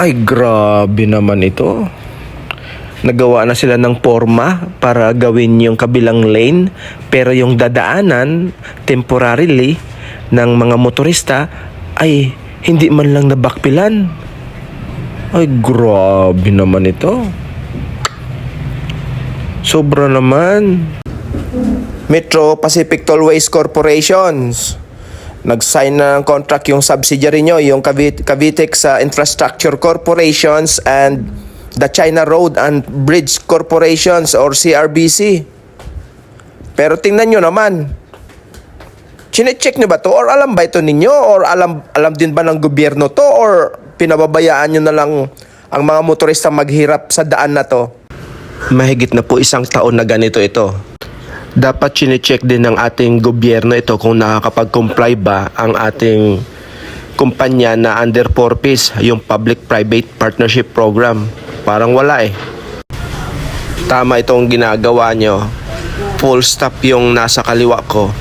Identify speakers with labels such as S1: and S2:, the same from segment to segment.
S1: Ay, grabe naman ito. Nagawa na sila ng forma para gawin yung kabilang lane pero yung dadaanan temporarily ng mga motorista ay hindi man lang nabakpilan. Ay, grabe naman ito. Sobra naman. Metro Pacific Tollways Corporations. Nag-sign na ng contract yung subsidiary nyo, yung Cavite, Cavitex uh, Infrastructure Corporations and the China Road and Bridge Corporations or CRBC. Pero tingnan nyo naman, Chine-check nyo ba to or alam ba ito ninyo or alam alam din ba ng gobyerno to or pinababayaan nyo na lang ang mga motorista maghirap sa daan na to? Mahigit na po isang taon na ganito ito. Dapat chine-check din ng ating gobyerno ito kung nakakapag-comply ba ang ating kumpanya na under PORPIS, yung Public-Private Partnership Program. Parang wala eh. Tama itong ginagawa nyo. Full stop yung nasa kaliwa ko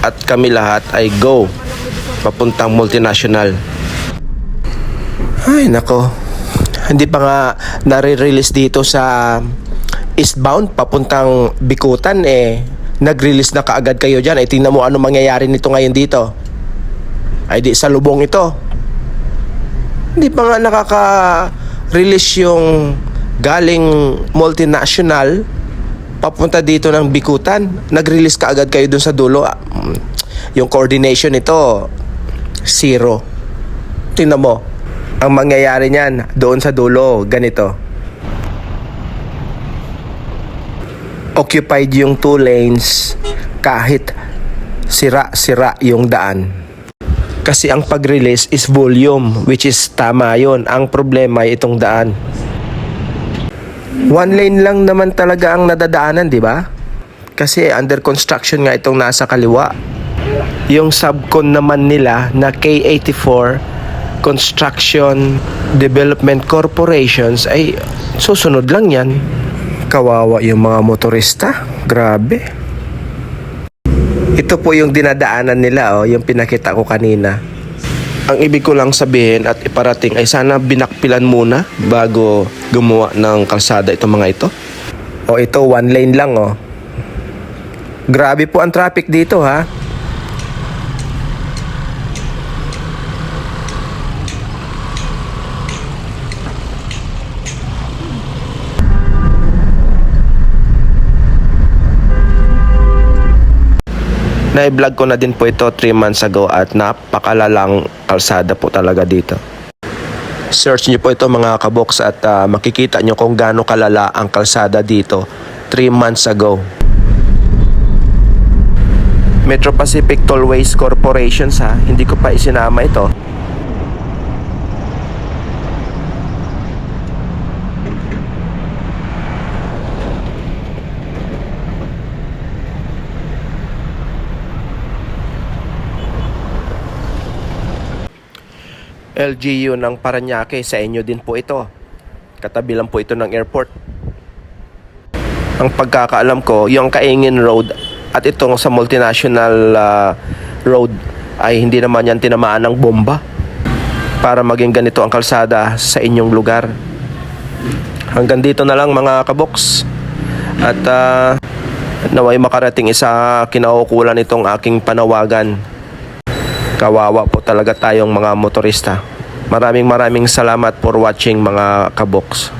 S1: at kami lahat ay go papuntang multinational. Ay nako, hindi pa nga nare-release dito sa eastbound papuntang Bikutan eh nag-release na kaagad kayo dyan. Eh tingnan mo ano mangyayari nito ngayon dito. Ay di sa lubong ito. Hindi pa nga nakaka-release yung galing multinational papunta dito ng Bikutan. Nag-release ka agad kayo dun sa dulo. Ah, mm, Yung coordination nito, zero. Tingnan mo, ang mangyayari niyan doon sa dulo, ganito. Occupied yung two lanes kahit sira-sira yung daan. Kasi ang pag-release is volume, which is tama yon. Ang problema ay itong daan. One lane lang naman talaga ang nadadaanan, di ba? Kasi under construction nga itong nasa kaliwa. Yung subcon naman nila na K84 Construction Development Corporations ay susunod lang yan. Kawawa yung mga motorista. Grabe. Ito po yung dinadaanan nila, oh, yung pinakita ko kanina. Ang ibig ko lang sabihin at iparating ay sana binakpilan muna bago gumawa ng kalsada itong mga ito. O ito, one lane lang oh. Grabe po ang traffic dito ha. Na-vlog ko na din po ito 3 months ago at napakalalang kalsada po talaga dito. Search niyo po ito mga kabox at ah, makikita niyo kung gaano kalala ang kalsada dito 3 months ago. Metro Pacific Tollways Corporations ha, hindi ko pa isinama ito. LGU ng Paranaque sa inyo din po ito. Katabi lang po ito ng airport. Ang pagkakaalam ko, yung Kaingin Road at itong sa multinational ah, road ay hindi naman yan tinamaan ng bomba para maging ganito ang kalsada sa inyong lugar. Hanggang dito na lang mga kaboks. At ah, naway makarating isa kinaukulan itong aking panawagan kawawa po talaga tayong mga motorista. Maraming maraming salamat for watching mga kaboks.